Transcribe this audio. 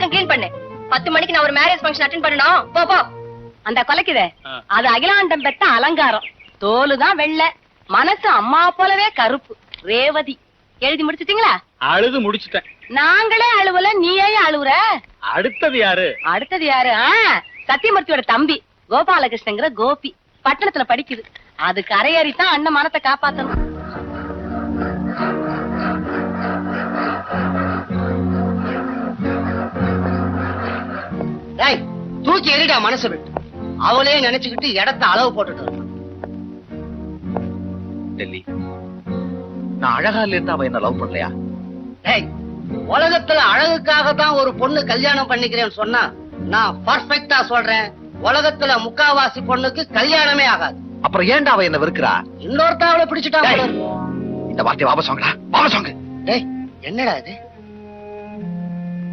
பக்கம் கிளீன் பண்ணு. பத்து மணிக்கு நான் ஒரு மேரேஜ் ஃபங்க்ஷன் அட்டென்ட் பண்ணணும் போ போ. அந்த கொலைக்குதே. அது அகிலாண்டம் பெத்த அலங்காரம். தோலு தான் வெள்ளை. மனசு அம்மா போலவே கருப்பு. ரேவதி. எழுதி முடிச்சிட்டீங்களா? அழுது முடிச்சிட்டேன். நாங்களே அழுவல நீயே அழுவுற? அடுத்தது யாரு? அடுத்தது யாரு? சத்தியமூர்த்தியோட தம்பி கோபாலகிருஷ்ணங்கிற கோபி. பட்டணத்துல படிக்குது. அது கரையேறி தான் அண்ணன் மனத்தை காப்பாத்தணும். டேய் தூக்கி எறிடா மனசு விட்டு. அவளே நினைச்சுக்கிட்டு இடத்த அளவு போட்டுட்டு. டெல்லி நான் அழகா இருந்து அவ என்ன லவ் பண்ணலையா? டேய் உலகத்துல அழகுக்காக தான் ஒரு பொண்ணு கல்யாணம் பண்ணிக்கிறேன்னு சொன்னா நான் பர்ஃபெக்ட்டா சொல்றேன். உலகத்துல முக்காவாசி பொண்ணுக்கு கல்யாணமே ஆகாது. அப்புறம் ஏன்டா அவ என்ன வெறுக்கிறா? இன்னொருத்த அவளை பிடிச்சிட்டா. இந்த வார்த்தையை வாபஸ் வாங்கடா வாபஸ் வாங்க. டேய் என்னடா இது?